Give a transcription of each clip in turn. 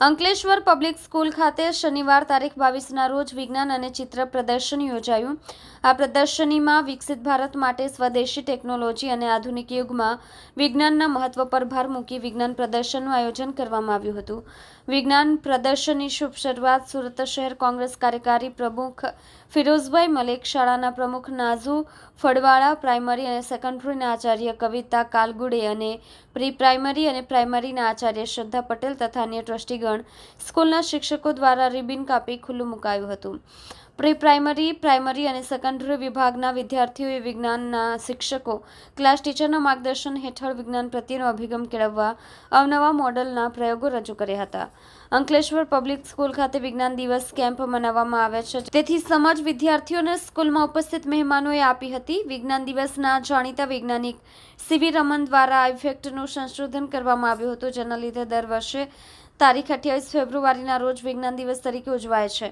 Ankleshwar public school ખાતે શનિવાર તારીખ બાવીસના રોજ વિજ્ઞાન અને ચિત્ર પ્રદર્શન યોજાયું. આ પ્રદર્શનીમાં વિકસિત ભારત માટે સ્વદેશી ટેકનોલોજી અને આધુનિક યુગમાં વિજ્ઞાનના મહત્વ પર ભાર મૂકી વિજ્ઞાન પ્રદર્શનનું આયોજન કરવામાં આવ્યું હતું. વિજ્ઞાન પ્રદર્શનની શુભ શરૂઆત સુરત શહેર કોંગ્રેસ કાર્યકારી પ્રમુખ ફિરોઝભાઈ મલેક, શાળાના પ્રમુખ નાઝુ ફળવાળા, પ્રાઇમરી અને સેકન્ડરીના આચાર્ય કવિતા કાલગુડે અને પ્રી પ્રાઇમરી અને પ્રાઇમરીના આચાર્ય શ્રદ્ધા પટેલ તથા અન્ય ટ્રસ્ટીગણ સ્કૂલના શિક્ષકો દ્વારા રિબિન કાપી ખુલ્લું મુકાયું હતું. પ્રી પ્રાઇમરી પ્રાઇમરી અને સેકન્ડરી વિભાગના વિદ્યાર્થીઓએ વિજ્ઞાનના શિક્ષકો, ક્લાસ ટીચરના માર્ગદર્શન હેઠળ વિજ્ઞાન પ્રત્યેનો અભિગમ કેળવવા અવનવા મોડલના પ્રયોગો રજૂ કર્યા હતા. અંકલેશ્વર પબ્લિક સ્કૂલ ખાતે વિજ્ઞાન દિવસ કેમ્પ મનાવવામાં આવે છે. તેથી સમજ વિદ્યાર્થીઓને સ્કૂલમાં ઉપસ્થિત મહેમાનોએ આપી હતી. વિજ્ઞાન દિવસના જાણીતા વૈજ્ઞાનિક સીવી રમન દ્વારા ઇફેક્ટનું સંશોધન કરવામાં આવ્યું હતું, જેના લીધે દર વર્ષે તારીખ અઠ્યાવીસ ફેબ્રુઆરીના રોજ વિજ્ઞાન દિવસ તરીકે ઉજવાય છે.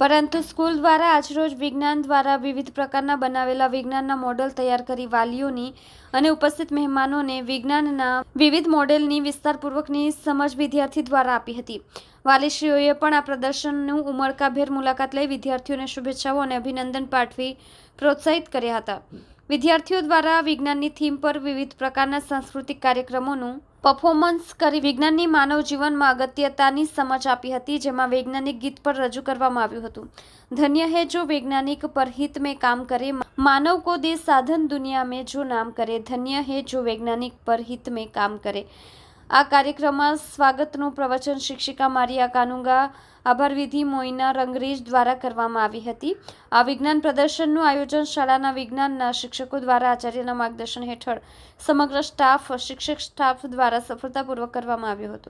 પરંતુ સ્કૂલ દ્વારા આજરોજ વિજ્ઞાન દ્વારા વિવિધ પ્રકારના બનાવેલા વિજ્ઞાનના મોડલ તૈયાર કરી વાલીઓની અને ઉપસ્થિત મહેમાનોને વિજ્ઞાનના વિવિધ મોડેલની વિસ્તારપૂર્વકની સમજ વિદ્યાર્થી દ્વારા આપી હતી. વાલીશ્રીઓએ પણ આ પ્રદર્શનનું ઉમળકાભેર મુલાકાત લઈ વિદ્યાર્થીઓને શુભેચ્છાઓ અને અભિનંદન પાઠવી પ્રોત્સાહિત કર્યા હતા. વિદ્યાર્થીઓ દ્વારા વિજ્ઞાનની થીમ પર વિવિધ પ્રકારના સાંસ્કૃતિક કાર્યક્રમોનું પરફોર્મન્સ કરી વિજ્ઞાનની માનવ જીવનમાં અગત્યતાની સમજ આપી હતી, જેમાં વૈજ્ઞાનિક ગીત પર રજૂ કરવામાં આવ્યું હતું. ધન્ય હે જો વૈજ્ઞાનિક પર હિત મેં કામ કરે, માનવ કો દે સાધન દુનિયા મેં જો નામ કરે. ધન્ય હે જો વૈજ્ઞાનિક પર હિત મેં કામ કરે. આ કાર્યક્રમમાં સ્વાગતનું પ્રવચન શિક્ષિકા મારિયા કાનુંગા, આભારવિધિ મોઈના રંગરેજ દ્વારા કરવામાં આવી હતી. આ વિજ્ઞાન પ્રદર્શનનું આયોજન શાળાના વિજ્ઞાનના શિક્ષકો દ્વારા આચાર્યના માર્ગદર્શન હેઠળ સમગ્ર સ્ટાફ, શિક્ષક સ્ટાફ દ્વારા સફળતાપૂર્વક કરવામાં આવ્યું હતું.